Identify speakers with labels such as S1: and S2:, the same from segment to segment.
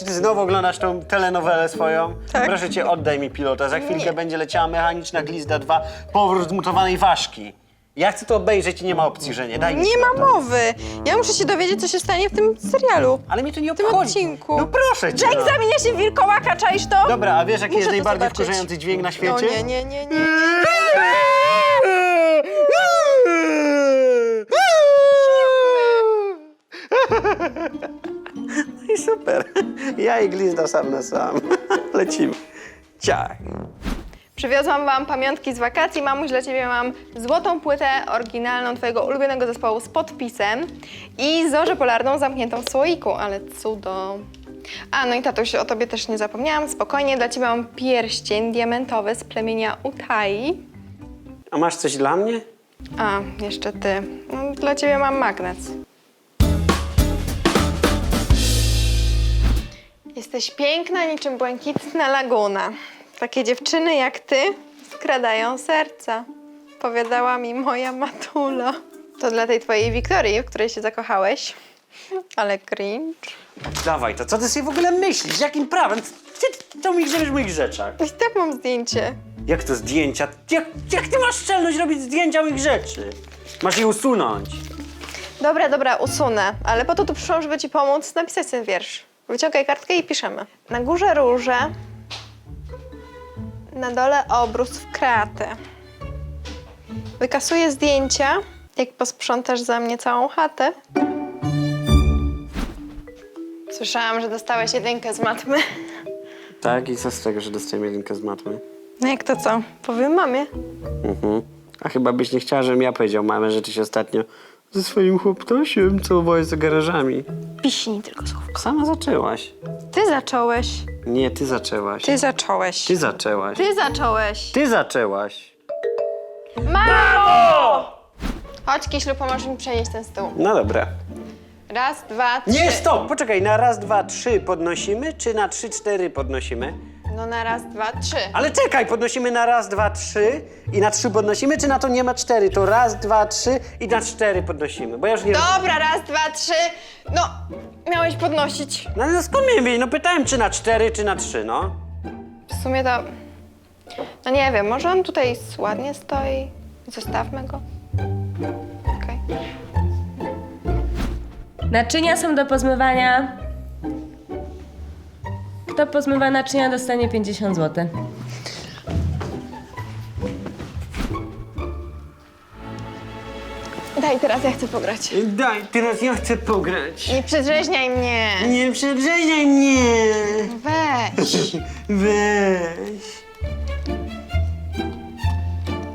S1: Czy ty znowu oglądasz tą telenowelę swoją?
S2: Tak.
S1: Proszę cię, oddaj mi pilota. Za chwilkę
S2: Nie.
S1: będzie leciała mechaniczna glizda 2, powrót zmutowanej ważki. Ja chcę to obejrzeć i nie ma opcji, że nie. Daj mi
S2: Nie ma
S1: pilota.
S2: mowy. Ja muszę się dowiedzieć, co się stanie w tym serialu.
S1: Ale mnie to nie
S2: tym
S1: obchodzi.
S2: odcinku.
S1: No proszę cię.
S2: Że
S1: no.
S2: zamienia się w wilkołaka, czaisz to?
S1: Dobra, a wiesz jaki
S2: Muszę
S1: jest
S2: to
S1: najbardziej
S2: zobaczyć.
S1: wkurzający dźwięk na świecie?
S2: No nie, nie, nie, nie.
S1: No super. Ja i glizda sam na sam. Lecimy. Ciach.
S2: Przywiozłam wam pamiątki z wakacji. Mamuś, dla ciebie mam złotą płytę oryginalną twojego ulubionego zespołu z podpisem i zorzę polarną zamkniętą w słoiku, ale cudo. A, no i tatuś, o tobie też nie zapomniałam. Spokojnie, dla ciebie mam pierścień diamentowy z plemienia Utai.
S1: A masz coś dla mnie?
S2: A, jeszcze ty. No, dla ciebie mam magnes. Jesteś piękna niczym błękitna laguna. Takie dziewczyny jak ty skradają serca. Powiadała mi moja matula. To dla tej twojej Wiktorii, w której się zakochałeś. Ale cringe.
S1: Dawaj to, co ty sobie w ogóle myślisz? Jakim prawem? Ty to mi grzebiesz w moich rzeczach.
S2: I tak mam zdjęcie.
S1: Jak to zdjęcia? Jak, jak ty masz szczelność robić zdjęcia moich rzeczy? Masz je usunąć.
S2: Dobra, dobra, usunę. Ale po to tu przyszłam, żeby ci pomóc napisać ten wiersz. Wyciągaj kartkę i piszemy. Na górze róże, na dole obrus w kratę. Wykasuję zdjęcia, jak posprzątasz za mnie całą chatę. Słyszałam, że dostałeś jedynkę z matmy.
S1: Tak, i co z tego, że dostałem jedynkę z matmy?
S2: No jak to co? Powiem mamie.
S1: Mhm. A chyba byś nie chciała, żebym ja powiedział mamę, że ty się ostatnio ze swoim chłoptasiem całowałeś za garażami.
S2: Piśnij tylko słówko.
S1: Sama zaczęłaś.
S2: Ty zacząłeś.
S1: Nie, ty zaczęłaś.
S2: Ty zacząłeś.
S1: Ty zaczęłaś.
S2: Ty zacząłeś.
S1: Ty zaczęłaś.
S2: Mamo! Chodź, Kiślu, pomożesz mi przenieść ten stół.
S1: No dobra.
S2: Raz, dwa, trzy.
S1: Nie, stop! Poczekaj, na raz, dwa, trzy podnosimy, czy na trzy, cztery podnosimy?
S2: No na raz, dwa, trzy.
S1: Ale czekaj, podnosimy na raz, dwa, trzy i na trzy podnosimy, czy na to nie ma cztery? To raz, dwa, trzy i na cztery podnosimy, bo ja już nie...
S2: Dobra, raz, dwa, trzy. No, miałeś podnosić.
S1: No ale skąd miałem wiedzieć? No pytałem, czy na cztery, czy na trzy, no.
S2: W sumie to... No nie wiem, może on tutaj ładnie stoi. Zostawmy go. Okej.
S3: Naczynia są do pozmywania. Kto pozmywa naczynia, dostanie 50 zł.
S2: Daj, teraz ja chcę pograć.
S1: Daj, teraz ja chcę pograć.
S2: Nie przedrzeźniaj mnie.
S1: Nie przedrzeźniaj mnie!
S2: Weź.
S1: Weź.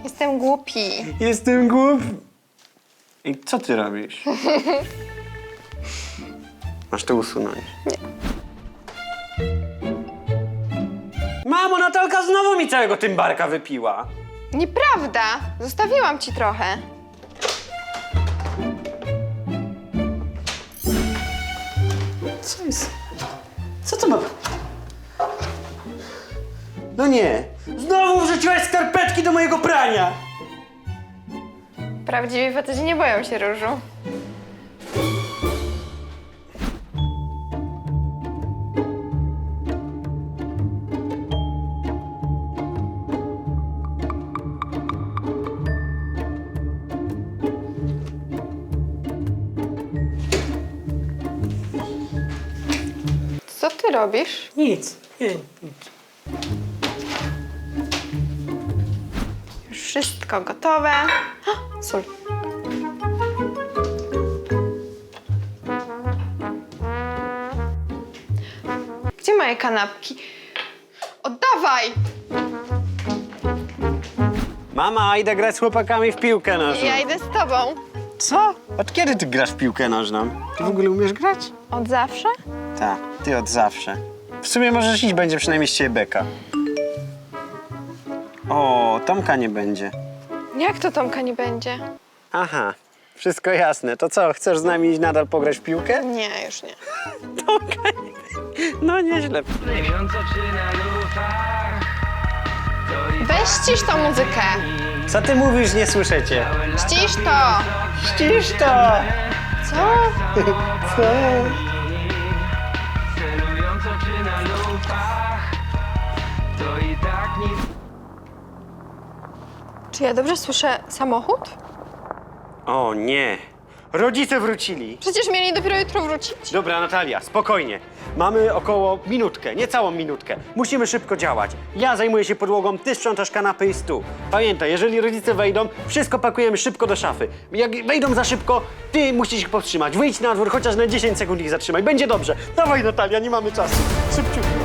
S2: Jestem głupi.
S1: Jestem głupi. I co ty robisz? Masz to usunąć. Nie. Mamo, Natalka znowu mi całego tymbarka wypiła.
S2: Nieprawda. Zostawiłam ci trochę.
S1: Co jest? Co to ma... No nie. Znowu wrzuciłaś skarpetki do mojego prania.
S2: Prawdziwi faceci nie boją się różu. Co ty robisz?
S1: Nic. Nie, nic.
S2: Już wszystko gotowe. Sól. Gdzie moje kanapki? Oddawaj!
S1: Mama, idę grać z chłopakami w piłkę nożną.
S2: Ja idę z tobą.
S1: Co? Od kiedy ty grasz w piłkę nożną? Ty w ogóle umiesz grać?
S2: Od zawsze?
S1: Tak, ty od zawsze. W sumie możesz iść, będzie przynajmniej z ciebie beka. O, Tomka nie będzie.
S2: Jak to Tomka nie będzie?
S1: Aha, wszystko jasne. To co, chcesz z nami iść nadal pograć w piłkę?
S2: Nie, już nie.
S1: Tomka nie. No nieźle.
S2: Weź ścisz tą muzykę.
S1: Co ty mówisz, nie słyszycie?
S2: Ścisz to!
S1: Ścisz to!
S2: Co?
S1: Co?
S2: Czy ja dobrze słyszę samochód?
S1: O nie, rodzice wrócili.
S2: Przecież mieli dopiero jutro wrócić.
S1: Dobra, Natalia, spokojnie. Mamy około minutkę, niecałą minutkę. Musimy szybko działać. Ja zajmuję się podłogą, ty sprzątasz kanapy i stół. Pamiętaj, jeżeli rodzice wejdą, wszystko pakujemy szybko do szafy. Jak wejdą za szybko, ty musisz ich powstrzymać. Wyjdź na dwór, chociaż na 10 sekund ich zatrzymaj. Będzie dobrze. Dawaj, Natalia, nie mamy czasu. Szybciutko.